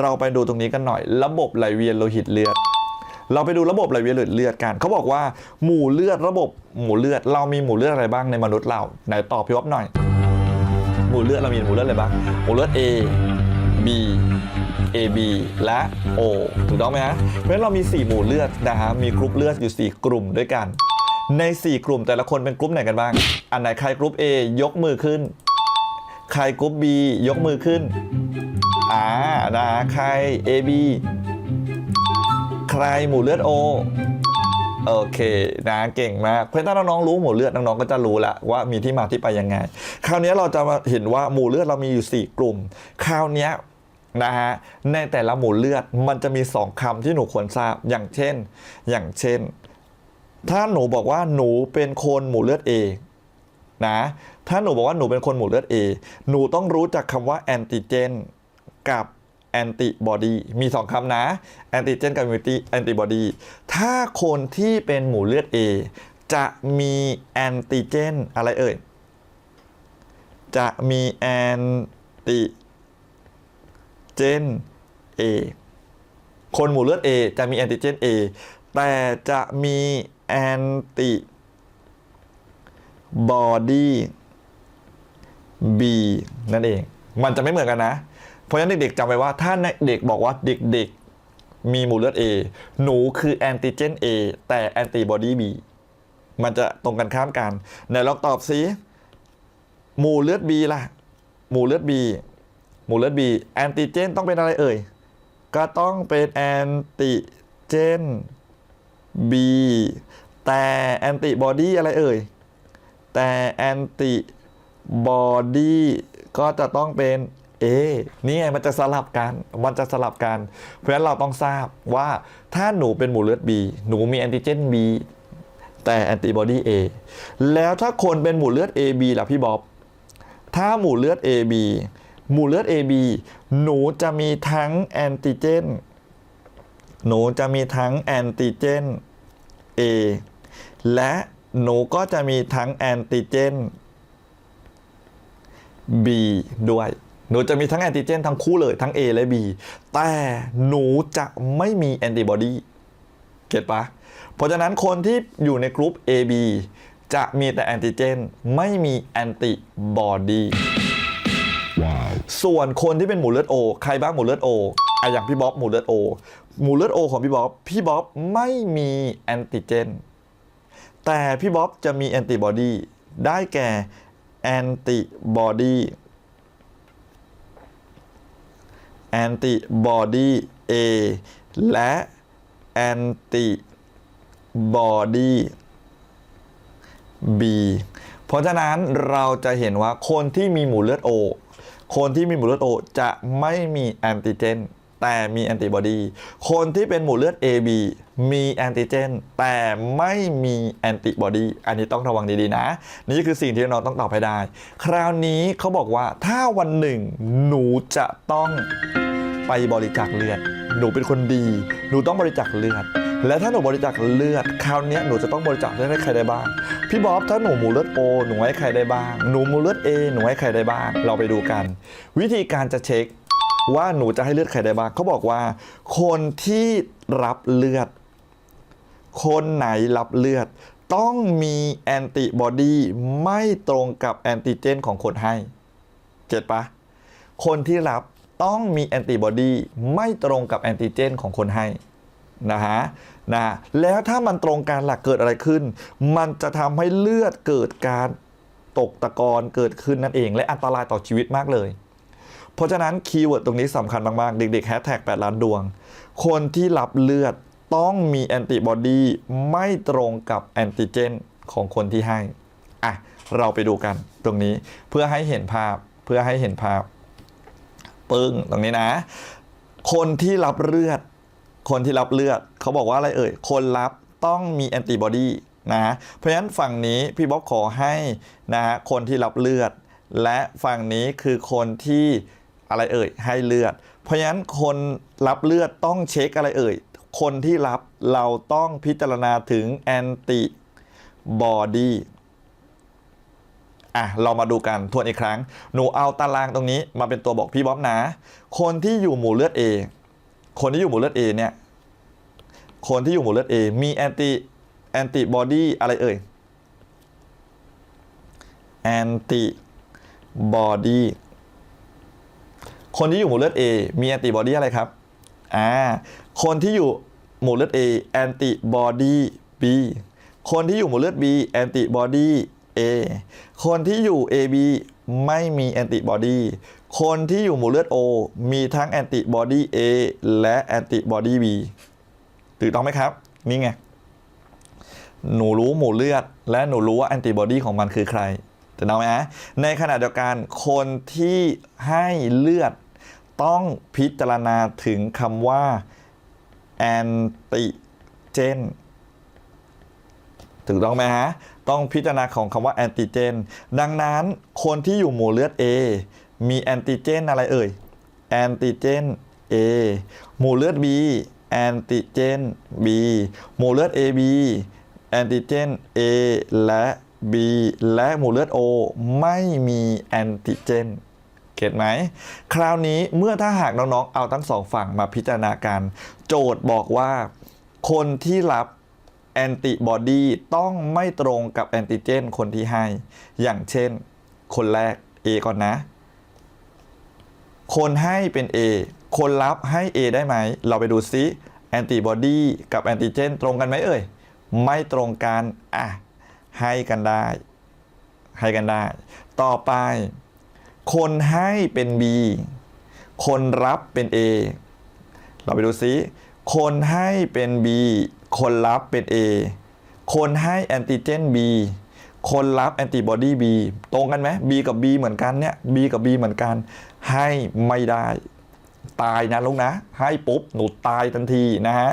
เราไปดูตรงนี้กันหน่อย ระบบไหลเวียนโลหิตเลือด เราไปดูระบบไหลเวียนโลหิตเลือดกัน เขาบอกว่าหมู่เลือดระบบหมู่เลือด เรามีหมู่เลือดอะไรบ้างในมนุษย์เราไหนตอบพี่วอบหน่อย หมู่เลือดเรามีหมู่เลือดอะไรบ้างหมู่เลือด A B AB และ O ถูกต้องไหมฮะเพราะฉะนั้นเรามี 4 หมู่เลือดนะฮะ มีกรุ๊ปเลือดอยู่ 4 กลุ่มด้วยกัน ใน 4 กลุ่มแต่ละคนเป็นกลุ่มไหนกันบ้าง อันไหนใครกลุ่ม A ยกมือขึ้น ใครกลุ่ม B ยกมือขึ้น อ่านะใคร AB ใครหมู่เลือด O โอเคนะเก่งมาก เพราะฉะนั้นถ้าน้องๆรู้หมู่เลือดน้องๆก็จะรู้ละว่ามีที่มาที่ไปยังไง คราวนี้เราจะมาเห็นว่าหมู่เลือดเรามีอยู่ 4 กลุ่ม คราวนี้นะฮะในแต่ละหมู่เลือดมันจะมี 2คำที่หนูควรทราบอย่างเช่น อย่างเช่น ถ้าหนูบอกว่าหนูเป็นคนหมู่เลือด A นะถ้าหนูบอกว่าหนูเป็นคนหมู่เลือด A หนูต้องรู้จักคำว่าแอนติเจน กับแอนติบอดีมีสองคำนะแอนติเจนกับแอนติบอดีถ้าคนที่เป็นหมู่เลือด A จะมีแอนติเจนอะไรเอ่ย จะมีแอนติเจน A คนหมู่เลือด A จะมีแอนติเจน A แต่จะมีแอนติบอดี B นั่นเอง มันจะไม่เหมือนกันนะ เพราะฉะนั้นเด็กๆจำไว้ว่าถ้าเด็กบอกว่าเด็กๆมีหมู่เลือด A หนูคือแอนติเจน A แต่แอนติบอดี B มันจะตรงกันข้ามกันไหนลองตอบซิหมู่เลือด B ล่ะ หมู่เลือด B หมู่เลือด B แอนติเจนต้องเป็นอะไรเอ่ย ก็ต้องเป็นแอนติเจน B แต่แอนติบอดีอะไรเอ่ย แต่แอนติบอดีก็จะต้องเป็น A นี่ไงมันจะสลับกันมันจะสลับกัน เพราะฉะนั้นเราต้องทราบว่าถ้าหนูเป็นหมู่เลือด B หนูมีแอนติเจน B แต่แอนติบอดี A แล้วถ้าคนเป็นหมู่เลือด AB ล่ะพี่บ๊อบถ้าหมู่เลือด AB หมู่เลือด AB หนูจะมีทั้งแอนติเจน หนูจะมีทั้งแอนติเจน A และหนูก็จะมีทั้งแอนติเจน B ด้วย หนูจะมีทั้งแอนติเจนทั้งคู่เลยทั้ง A และ B แต่หนูจะไม่มีแอนติบอดีเก็ตปะเพราะฉะนั้นคนที่อยู่ในกลุ่ม AB จะมีแต่แอนติเจนไม่มีแอนติบอดี Wow. ส่วนคนที่เป็นหมู่เลือดโอใครบ้างหมู่เลือดโออะอย่างพี่บ๊อบหมู่เลือดโอหมู่เลือดโอของพี่บ๊อบพี่บ๊อบไม่มีแอนติเจนแต่พี่บ๊อบจะมีแอนติบอดีได้แก่แอนติบอดี แอนติบอดี A และแอนติบอดี B เพราะฉะนั้นเราจะเห็นว่าคนที่มีหมู่เลือดโอคนที่มีหมู่เลือดโอจะไม่มีแอนติเจน แต่มีแอนติบอดี คนที่เป็นหมู่เลือด AB มีแอนติเจน แต่ไม่มีแอนติบอดี อันนี้ต้องระวังดีๆนะ นี่คือสิ่งที่น้องต้องตอบให้ได้ คราวนี้เขาบอกว่าถ้าวันหนึ่งหนูจะต้องไปบริจาคเลือด หนูเป็นคนดี หนูต้องบริจาคเลือด และถ้าหนูบริจาคเลือด คราวนี้หนูจะต้องบริจาคเลือดให้ใครได้บ้าง พี่บ๊อบถ้าหนูหมูเลือดโอหนูให้ใครได้บ้าง หนูหมูเลือดเอหนูให้ใครได้บ้าง เราไปดูกัน วิธีการจะเช็ค ว่าหนูจะให้เลือดใครได้บ้างเขาบอกว่า คนที่รับเลือด คนไหนรับเลือด ต้องมีแอนติบอดีไม่ตรงกับแอนติเจนของคนให้เก็ตปะคนที่รับต้องมีแอนติบอดีไม่ตรงกับแอนติเจนของคนให้นะฮะนะแล้วถ้ามันตรงกันหลักเกิดอะไรขึ้น มันจะทำให้เลือดเกิดการตกตะกอนเกิดขึ้นนั่นเอง และอันตรายต่อชีวิตมากเลย เพราะฉะนั้นคีย์เวิร์ดตรงนี้สำคัญมาก ๆ เด็กๆแฮชแท็ก8ล้านดวง คนที่รับเลือดต้องมีแอนติบอดีไม่ตรงกับแอนติเจนของคนที่ให้ อะ เราไปดูกันตรงนี้เพื่อให้เห็นภาพเพื่อให้เห็นภาพ ปึ้งตรงนี้นะ คนที่รับเลือด คนที่รับเลือด เขาบอกว่าอะไรเอ่ย คนรับต้องมีแอนติบอดีนะฮะเพราะฉะนั้นฝั่งนี้พี่บ๊อบขอให้นะฮะคนที่รับเลือด และฝั่งนี้คือคนที่ อะไรเอ่ย ให้เลือด เพราะฉะนั้นคนรับเลือดต้องเช็คอะไรเอ่ย คนที่รับเราต้องพิจารณาถึงแอนติบอดีอะเรามาดูกันทวนอีกครั้ง หนูเอาตารางตรงนี้มาเป็นตัวบอกพี่บ๊อบนะ คนที่อยู่หมู่เลือด A คนที่อยู่หมู่เลือด A เนี่ย คนที่อยู่หมู่เลือด A มีแอนติแอนติบอดีอะไรเอ่ยแอนติบอดี คนที่อยู่หมู่เลือด A มีแอนติบอดีอะไรครับอ่าคนที่อยู่หมู่เลือด A แอนติบอดี B คนที่อยู่หมู่เลือด B แอนติบอดี A คนที่อยู่ AB ไม่มีแอนติบอดี คนที่อยู่หมู่เลือด O มีทั้งแอนติบอดี A และแอนติบอดี B ถูกต้องไหมครับ นี่ไง หนูรู้หมู่เลือด และหนูรู้ว่าแอนติบอดีของมันคือใครถูกต้องไหมฮะในขณะเดียวกันคนที่ให้เลือด ต้องพิจารณาถึงคำว่าแอนติเจนถูกต้องไหมฮะ ต้องพิจารณาของคำว่าแอนติเจน ดังนั้นคนที่อยู่หมู่เลือด A มีแอนติเจนอะไรเอ่ย แอนติเจน A หมู่เลือด B แอนติเจน B หมู่เลือด AB แอนติเจน A และ B และหมู่เลือด O ไม่มีแอนติเจน เก็ตไหม คราวนี้เมื่อถ้าหากน้องๆ เอาทั้งสองฝั่งมาพิจารณากัน โจทย์บอกว่า คนที่รับแอนติบอดีต้องไม่ตรงกับแอนติเจนคนที่ให้ อย่างเช่น คนแรก A ก่อนนะ คนให้เป็น A คนรับให้ A ได้ไหม เราไปดูซิแอนติบอดีกับแอนติเจนตรงกันไหมเอ่ย ไม่ตรงกัน อะ ให้กันได้ ให้กันได้ ต่อไป คนให้เป็น B คนรับเป็น A เราไปดูซิ คนให้เป็น B คนรับเป็น A คนให้แอนติเจน B คนรับแอนติบอดี B ตรงกันไหม B กับ B เหมือนกันเนี่ย B กับ B เหมือนกัน ให้ไม่ได้ ตายนะลูกนะ ให้ปุ๊บ หนูตายทันทีนะฮะ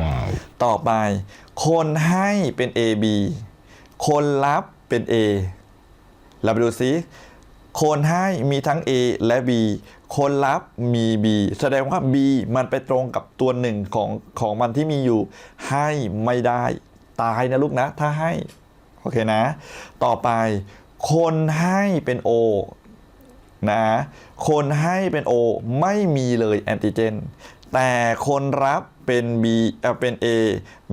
Wow. ต่อไป คนให้เป็น AB คนรับเป็น A เราไปดูซิ คนให้มีทั้ง A และ B คนรับมี B แสดงว่า B มันไปตรงกับตัวหนึ่งของของมันที่มีอยู่ ให้ไม่ได้ตายนะลูกนะ ถ้าให้ โอเคนะ ต่อไป คนให้เป็น O นะ คนให้เป็น O ไม่มีเลยแอนติเจน แต่คนรับเป็น B เอ่อเป็น A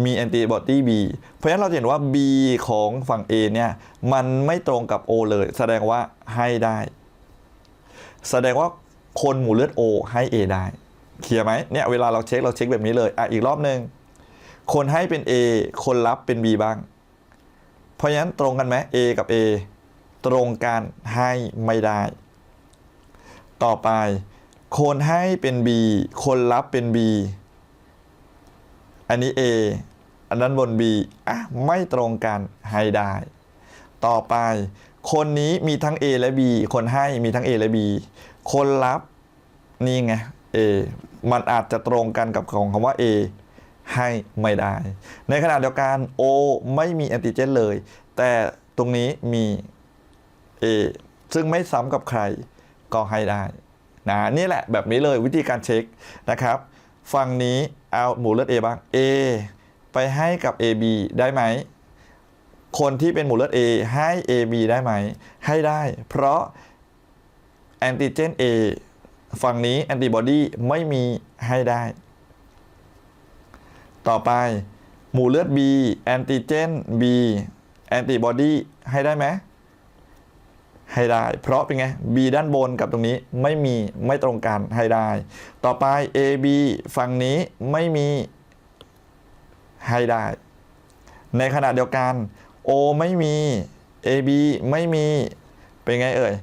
มีแอนติบอดี B เพราะฉะนั้นเราจะเห็นว่า B ของฝั่ง A เนี่ย มันไม่ตรงกับ O เลย แสดงว่าให้ได้ แสดงว่าคนหมู่เลือด O ให้ A ได้เคลียร์ไหมเนี่ยเวลาเราเช็คเราเช็คแบบนี้เลยอะอีกรอบหนึ่งคนให้เป็น A คนรับเป็น B บ้าง เพราะฉะนั้นตรงกันไหม A กับ A ตรงกันให้ไม่ได้ ต่อไป คนให้เป็น B คนรับเป็น B อันนี้ A อันนั้นบน B อะไม่ตรงกันให้ได้ ต่อไป คนนี้มีทั้ง A และ B คนให้มีทั้ง A และ B คนรับนี่ไง A มันอาจจะตรงกันกับของคำว่า A ให้ไม่ได้ ในขณะเดียวกัน O ไม่มีแอนติเจนเลย แต่ตรงนี้มี A ซึ่งไม่ซ้ำกับใครก็ให้ได้ นะนี่แหละแบบนี้เลยวิธีการเช็คนะครับ ฝั่งนี้เอาหมู่เลือด A บ้าง A ไปให้กับ AB ได้ไหม คนที่เป็นหมู่เลือด A ให้ AB ได้ไหม ให้ได้ เพราะแอนติเจน A ฝั่งนี้แอนติบอดีไม่มีให้ได้ ต่อไปหมู่เลือด B แอนติเจน B แอนติบอดีให้ได้ไหม ให้ได้ เพราะเป็นไง B ด้านบนกับตรงนี้ไม่มีไม่ตรงกันให้ได้ ต่อไป AB ฝั่งนี้ไม่มีให้ได้ ในขณะเดียวกัน O ไม่มี AB ไม่มี เป็นไงเอ่ย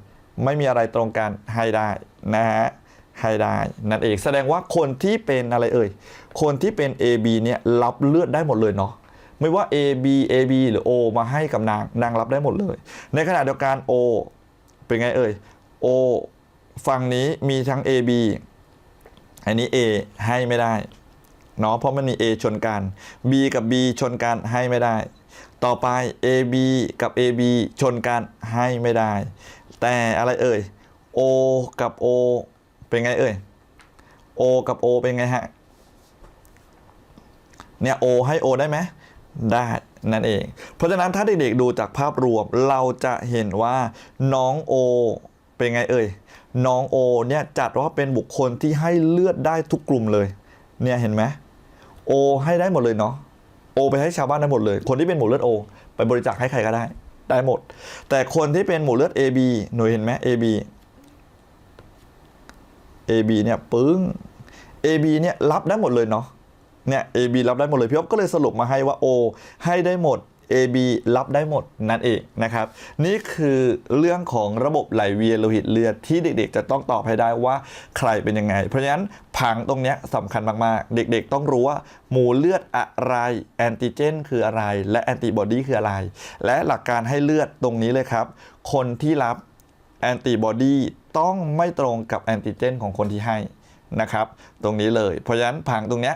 ไม่มีอะไรตรงกันให้ได้นะฮะให้ได้นั่นเองแสดงว่าคนที่เป็นอะไรเอ่ย คนที่เป็น AB เนี่ยรับเลือดได้หมดเลยเนาะไม่ว่า AB AB หรือ O มาให้กับนางนางรับได้หมดเลย ในขณะเดียวกัน O เป็นไงเอ่ย O ฝั่งนี้มีทั้ง AB อันนี้ A ให้ไม่ได้เนาะเพราะมันมี A ชนกัน B กับ B ชนกันให้ไม่ได้ ต่อไป AB กับ AB ชนกันให้ไม่ได้ แต่อะไรเอ่ย O กับ O เป็นไงเอ่ย O กับ O เป็นไงฮะ เนี่ย O ให้ O ได้ไหม ได้นั่นเอง เพราะฉะนั้นถ้าเด็กๆดูจากภาพรวมเราจะเห็นว่าน้องโอเป็นไงเอ่ย น้องโอเนี่ยจัดว่าเป็นบุคคลที่ให้เลือดได้ทุกกลุ่มเลย เนี่ยเห็นไหมโอให้ได้หมดเลยเนาะ โอไปให้ชาวบ้านได้หมดเลย คนที่เป็นหมู่เลือดโอไปบริจาคให้ใครก็ได้ ได้หมด แต่คนที่เป็นหมู่เลือด AB หน่วยเห็นไหม AB AB เนี่ยปึ้ง AB เนี่ยรับได้หมดเลยเนาะ เนี่ย AB รับได้หมดเลยพี่อ๊อฟก็เลยสรุปมาให้ว่า O ให้ได้หมด AB รับได้หมดนั่นเองนะครับ นี่คือเรื่องของระบบไหลเวียนโลหิตเลือดที่เด็กๆ จะต้องตอบให้ได้ว่าใครเป็นยังไง เพราะฉะนั้นผังตรงนี้สำคัญมากๆ เด็กๆ ต้องรู้ว่าหมู่เลือดอะไรแอนติเจน คืออะไร และแอนติบอดีคืออะไร และหลักการให้เลือดตรงนี้เลยครับ คนที่รับแอนติบอดีต้องไม่ตรงกับแอนติเจน ของคนที่ให้นะครับ ตรงนี้เลย เพราะฉะนั้นผังตรงนี้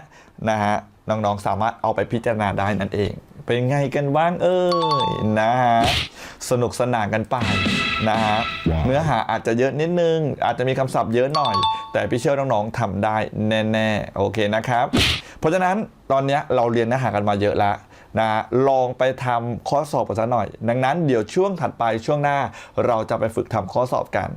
นะฮะน้องๆสามารถเอาไปพิจารณาได้นั่นเอง เป็นไงกันบ้างเอ่ยนะฮะสนุกสนานกันไปนะฮะว้าวเนื้อหาอาจจะเยอะนิดนึง อาจจะมีคำศัพท์เยอะหน่อย แต่พี่เชื่อน้องๆทำได้แน่ๆโอเคนะครับ เพราะฉะนั้นตอนเนี้ยเราเรียนเนื้อหากันมาเยอะแล้วนะฮะลองไปทำข้อสอบกันสักหน่อย ดังนั้นเดี๋ยวช่วงถัดไปช่วงหน้าเราจะไปฝึกทำข้อสอบกัน